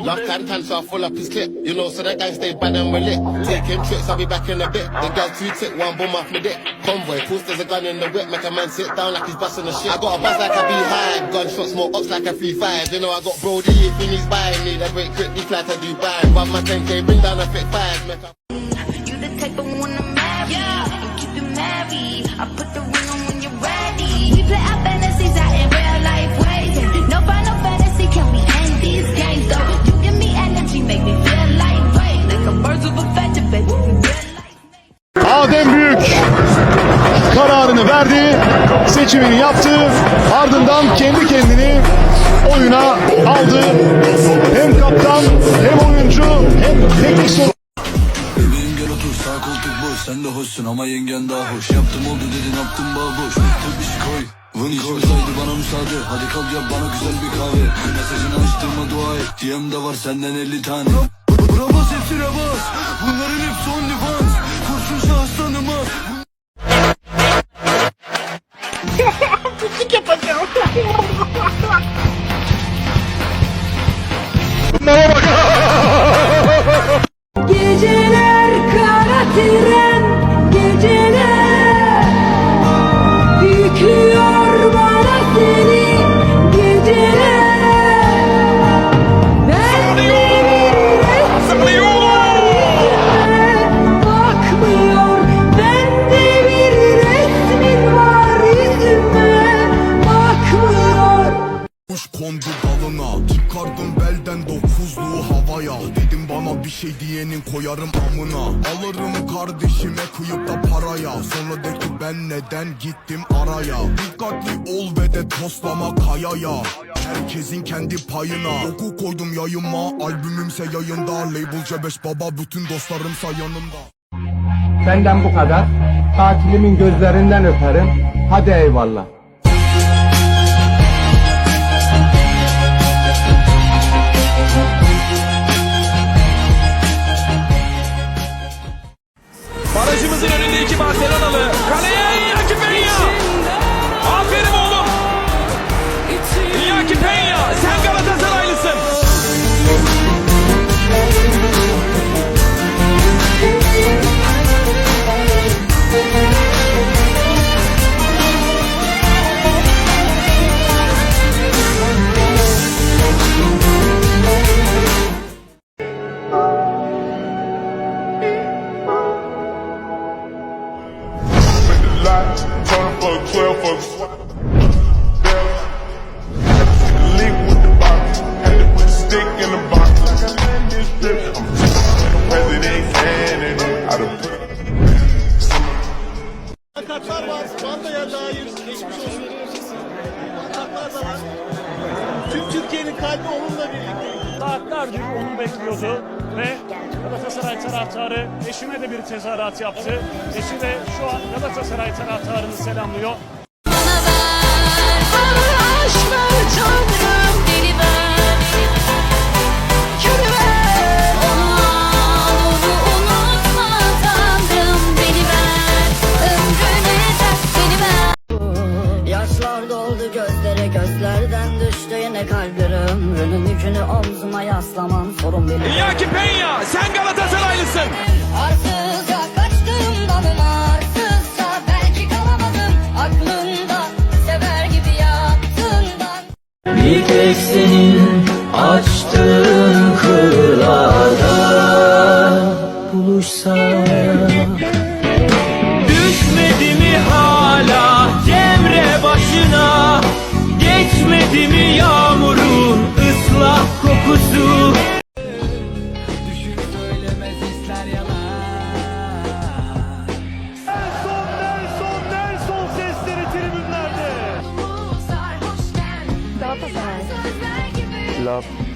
Love can tan, so I full up his clip. You know, so that gang stay bad and we're lit. Take him trips, I'll be back in a bit. The girl two tick, one boom off me dick. Convoy, pulls there's a gun in the whip, make a man sit down like he's busting the shit. I got a buzz like a beehive, gunshots more ups like a free five. You know, I got Brody, if he needs buying me, that break quickly fly to Dubai. Run my 10k, bring down a fit five, make a You the type of wanna marry and keep you married. I put the ring kararını verdi, seçimini yaptı. Ardından kendi kendini oyuna aldı. Hem kaptan, hem oyuncu, hem teknik sorumlu. Sağ koltuk boş. Sen de hoşsun ama yengen daha hoş. Yaptım oldu dedin yaptım baboş şey koy. Vın İşimiz haydi bana müsaade. Hadi kalk yap bana güzel bir kahve. Mesajını açtığıma dua et. DM'de var senden 50 tane. Brabas hepsi rebas Bunların hepsi OnlyFans Kurşun Kuş kondu dalına. Çıkardım belden dokuzluğu havaya. Dedim bana bir şey diyenin koyarım amına. Alırım kardeşime kıyıp da paraya. Sonra de ki ben neden gittim araya? Dikkatli ol ve de toslama kayaya. Herkesin kendi payına. Oku koydum yayıma. Albümümse yayında. Label C5 baba. Bütün dostlarımsa yanımda Benden bu kadar. Tatilimin gözlerinden öperim. Hadi eyvallah. Kartlar var, Banda'ya dair geçmiş olsun. Kartlar da var. Tüm Türkiye'nin kalbi onunla birlikte. Saatlerdir onu bekliyordu ve Galatasaray taraftarı eşine de bir tezahürat yaptı. Eşi de şu an Galatasaray taraftarını selamlıyor. Yaşlar doldu gözlere gözlerden düştü yine kalplerim Ömrünün yükünü omzuma yaslamam sorun benim Iñaki Peña. Sen Galatasaraylısın. Arsızca kaçtım dalım arsızsa belki kalamadım Aklında sever gibi yaptığından Bir tek senin açtığın Love